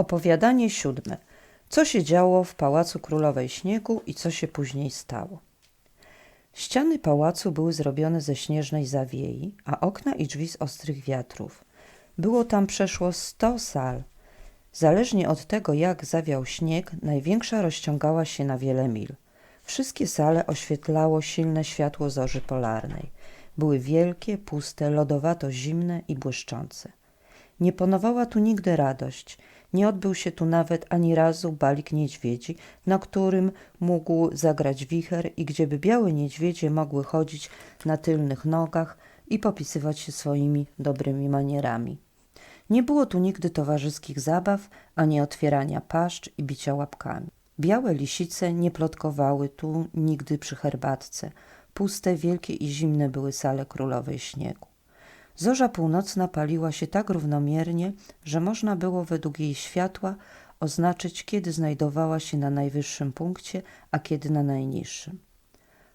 Opowiadanie siódme. Co się działo w Pałacu Królowej Śniegu i co się później stało? Ściany pałacu były zrobione ze śnieżnej zawiei, a okna i drzwi z ostrych wiatrów. Było tam przeszło sto sal. Zależnie od tego, jak zawiał śnieg, największa rozciągała się na wiele mil. Wszystkie sale oświetlało silne światło zorzy polarnej. Były wielkie, puste, lodowato zimne i błyszczące. Nie panowała tu nigdy radość. Nie odbył się tu nawet ani razu balik niedźwiedzi, na którym mógł zagrać wicher i gdzieby białe niedźwiedzie mogły chodzić na tylnych nogach i popisywać się swoimi dobrymi manierami. Nie było tu nigdy towarzyskich zabaw, ani otwierania paszcz i bicia łapkami. Białe lisice nie plotkowały tu nigdy przy herbatce. Puste, wielkie i zimne były sale królowej śniegu. Zorza północna paliła się tak równomiernie, że można było według jej światła oznaczyć, kiedy znajdowała się na najwyższym punkcie, a kiedy na najniższym.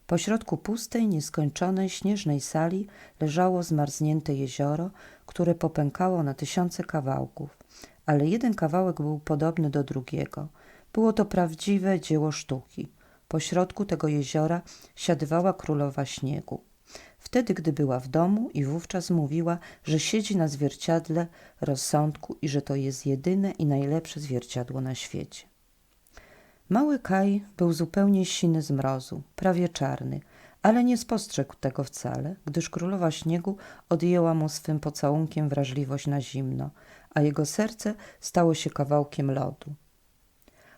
Pośrodku pustej, nieskończonej, śnieżnej sali leżało zmarznięte jezioro, które popękało na tysiące kawałków, ale jeden kawałek był podobny do drugiego. Było to prawdziwe dzieło sztuki. Pośrodku tego jeziora siadywała królowa śniegu. Wtedy, gdy była w domu i wówczas mówiła, że siedzi na zwierciadle rozsądku i że to jest jedyne i najlepsze zwierciadło na świecie. Mały Kaj był zupełnie siny z mrozu, prawie czarny, ale nie spostrzegł tego wcale, gdyż królowa śniegu odjęła mu swym pocałunkiem wrażliwość na zimno, a jego serce stało się kawałkiem lodu.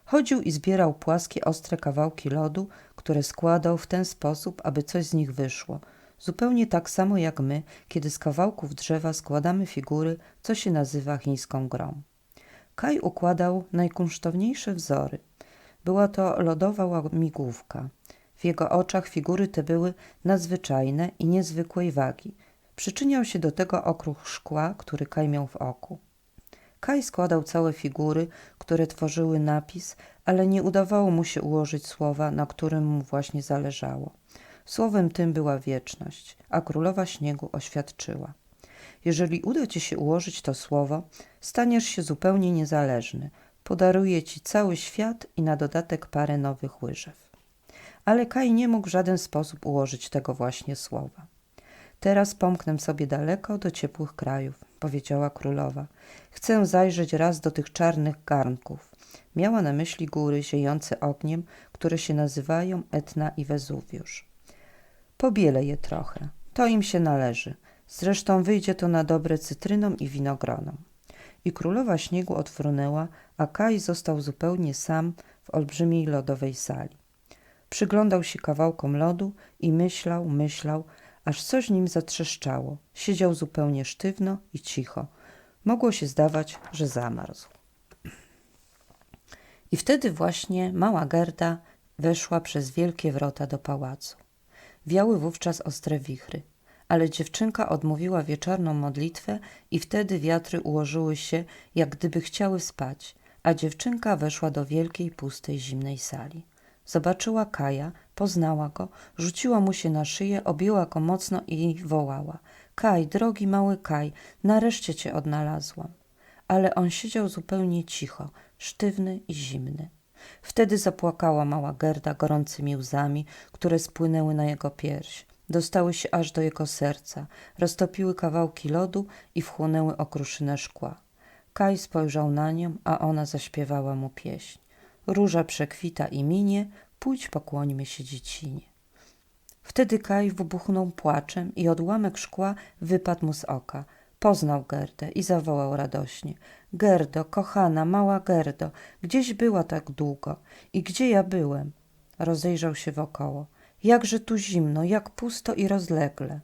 Chodził i zbierał płaskie, ostre kawałki lodu, które składał w ten sposób, aby coś z nich wyszło. Zupełnie tak samo jak my, kiedy z kawałków drzewa składamy figury, co się nazywa chińską grą. Kaj układał najkunsztowniejsze wzory. Była to lodowa łamigłówka. W jego oczach figury te były nadzwyczajne i niezwykłej wagi. Przyczyniał się do tego okruch szkła, który Kaj miał w oku. Kaj składał całe figury, które tworzyły napis, ale nie udawało mu się ułożyć słowa, na którym mu właśnie zależało. Słowem tym była wieczność, a królowa śniegu oświadczyła. Jeżeli uda ci się ułożyć to słowo, staniesz się zupełnie niezależny. Podaruję ci cały świat i na dodatek parę nowych łyżew. Ale Kaj nie mógł w żaden sposób ułożyć tego właśnie słowa. Teraz pomknę sobie daleko do ciepłych krajów, powiedziała królowa. Chcę zajrzeć raz do tych czarnych garnków. Miała na myśli góry ziejące ogniem, które się nazywają Etna i Wezuwiusz. Pobielę je trochę. To im się należy. Zresztą wyjdzie to na dobre cytrynom i winogronom. I królowa śniegu odfrunęła, a Kaj został zupełnie sam w olbrzymiej lodowej sali. Przyglądał się kawałkom lodu i myślał, myślał, aż coś nim zatrzeszczało. Siedział zupełnie sztywno i cicho. Mogło się zdawać, że zamarzł. I wtedy właśnie mała Gerda weszła przez wielkie wrota do pałacu. Wiały wówczas ostre wichry, ale dziewczynka odmówiła wieczorną modlitwę i wtedy wiatry ułożyły się, jak gdyby chciały spać, a dziewczynka weszła do wielkiej, pustej, zimnej sali. Zobaczyła Kaja, poznała go, rzuciła mu się na szyję, objęła go mocno i wołała. Kaj, drogi mały Kaj, nareszcie cię odnalazłam. Ale on siedział zupełnie cicho, sztywny i zimny. Wtedy zapłakała mała Gerda gorącymi łzami, które spłynęły na jego pierś. Dostały się aż do jego serca, roztopiły kawałki lodu i wchłonęły okruszynę szkła. Kaj spojrzał na nią, a ona zaśpiewała mu pieśń. Róża przekwita i minie, pójdź pokłońmy się dziecinie. Wtedy Kaj wybuchnął płaczem i odłamek szkła wypadł mu z oka. Poznał Gerdę i zawołał radośnie. Gerdo, kochana, mała Gerdo, gdzieś była tak długo i gdzie ja byłem? Rozejrzał się wokoło. Jakże tu zimno, jak pusto i rozlegle.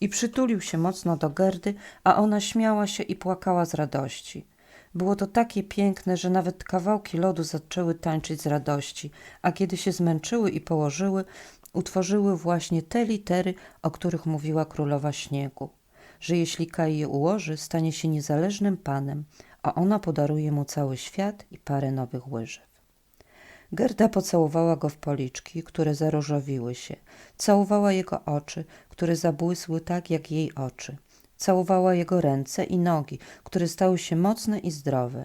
I przytulił się mocno do Gerdy, a ona śmiała się i płakała z radości. Było to takie piękne, że nawet kawałki lodu zaczęły tańczyć z radości, a kiedy się zmęczyły i położyły, utworzyły właśnie te litery, o których mówiła królowa śniegu. Że jeśli Kaj je ułoży, stanie się niezależnym panem, a ona podaruje mu cały świat i parę nowych łyżew. Gerda pocałowała go w policzki, które zaróżowiły się. Całowała jego oczy, które zabłysły tak jak jej oczy. Całowała jego ręce i nogi, które stały się mocne i zdrowe.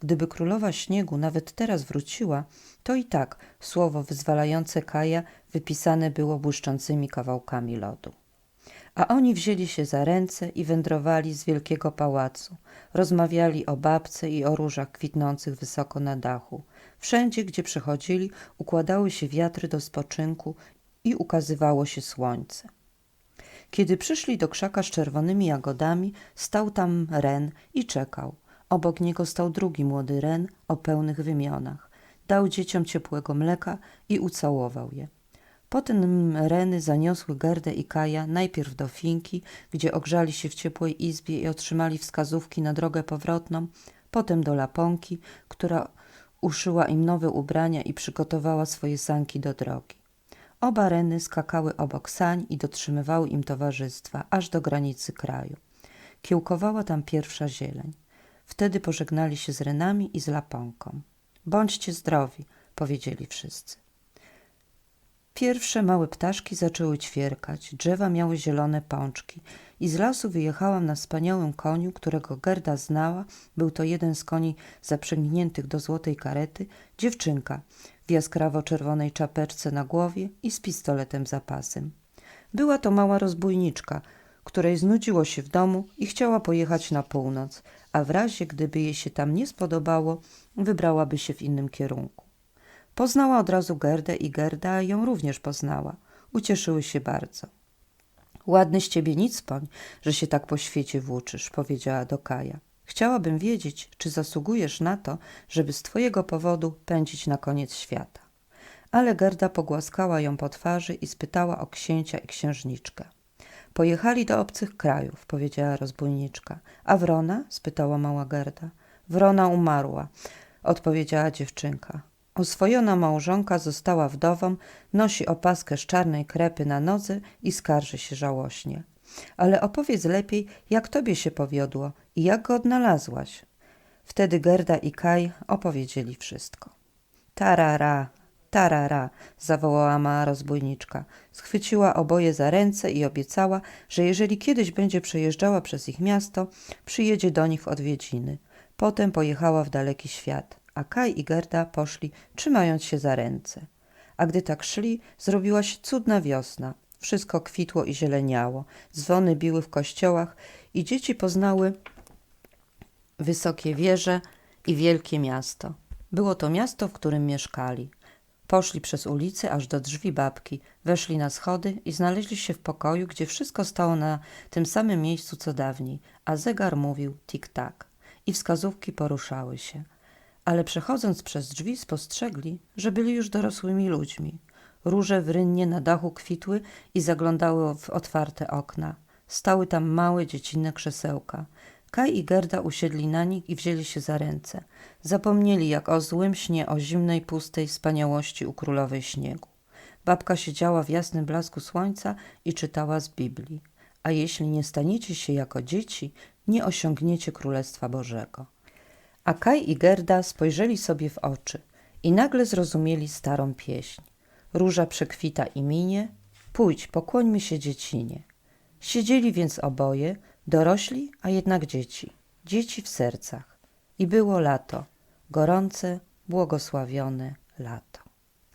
gdyby królowa śniegu nawet teraz wróciła, to i tak słowo wyzwalające Kaja wypisane było błyszczącymi kawałkami lodu. A oni wzięli się za ręce i wędrowali z wielkiego pałacu. Rozmawiali o babce i o różach kwitnących wysoko na dachu. Wszędzie, gdzie przechodzili, układały się wiatry do spoczynku i ukazywało się słońce. Kiedy przyszli do krzaka z czerwonymi jagodami, stał tam ren i czekał. Obok niego stał drugi młody ren o pełnych wymionach. Dał dzieciom ciepłego mleka i ucałował je. Potem reny zaniosły Gerdę i Kaja najpierw do finki, gdzie ogrzali się w ciepłej izbie i otrzymali wskazówki na drogę powrotną, potem do laponki, która uszyła im nowe ubrania i przygotowała swoje sanki do drogi. Oba reny skakały obok sań i dotrzymywały im towarzystwa, aż do granicy kraju. Kiełkowała tam pierwsza zieleń. Wtedy pożegnali się z renami i z laponką. Bądźcie zdrowi, powiedzieli wszyscy. Pierwsze małe ptaszki zaczęły ćwierkać, drzewa miały zielone pączki i z lasu wyjechałam na wspaniałym koniu, którego Gerda znała. Był to jeden z koni zaprzęgniętych do złotej karety, dziewczynka w jaskrawo-czerwonej czapeczce na głowie i z pistoletem za pasem. Była to mała rozbójniczka, której znudziło się w domu i chciała pojechać na północ, a w razie gdyby jej się tam nie spodobało, wybrałaby się w innym kierunku. Poznała od razu Gerdę i Gerda ją również poznała. Ucieszyły się bardzo. Ładny z ciebie nicpoń, że się tak po świecie włóczysz, powiedziała do Kaja. Chciałabym wiedzieć, czy zasługujesz na to, żeby z twojego powodu pędzić na koniec świata. Ale Gerda pogłaskała ją po twarzy i spytała o księcia i księżniczkę. Pojechali do obcych krajów, powiedziała rozbójniczka. A Wrona? spytała mała Gerda. Wrona umarła, odpowiedziała dziewczynka. Oswojona małżonka została wdową, nosi opaskę z czarnej krepy na nodze i skarży się żałośnie. Ale opowiedz lepiej, jak tobie się powiodło i jak go odnalazłaś. Wtedy Gerda i Kaj opowiedzieli wszystko. Tarara, tarara, zawołała mała rozbójniczka. Schwyciła oboje za ręce i obiecała, że jeżeli kiedyś będzie przejeżdżała przez ich miasto, przyjedzie do nich w odwiedziny. Potem pojechała w daleki świat a Kaj i Gerda poszli, trzymając się za ręce. A gdy tak szli, zrobiła się cudna wiosna. Wszystko kwitło i zieleniało, dzwony biły w kościołach i dzieci poznały wysokie wieże i wielkie miasto. Było to miasto, w którym mieszkali. Poszli przez ulicę aż do drzwi babki, weszli na schody i znaleźli się w pokoju, gdzie wszystko stało na tym samym miejscu co dawniej, a zegar mówił tik-tak i wskazówki poruszały się – ale przechodząc przez drzwi spostrzegli, że byli już dorosłymi ludźmi. Róże w rynnie na dachu kwitły i zaglądały w otwarte okna. Stały tam małe, dziecinne krzesełka. Kaj i Gerda usiedli na nich i wzięli się za ręce. Zapomnieli jak o złym śnie o zimnej, pustej wspaniałości u królowej śniegu. Babka siedziała w jasnym blasku słońca i czytała z Biblii. A jeśli nie staniecie się jako dzieci, nie osiągniecie Królestwa Bożego. A Kaj i Gerda spojrzeli sobie w oczy i nagle zrozumieli starą pieśń. Róża przekwita i minie, pójdź, pokłońmy się dziecinie. Siedzieli więc oboje, dorośli, a jednak dzieci, dzieci w sercach. I było lato, gorące, błogosławione lato.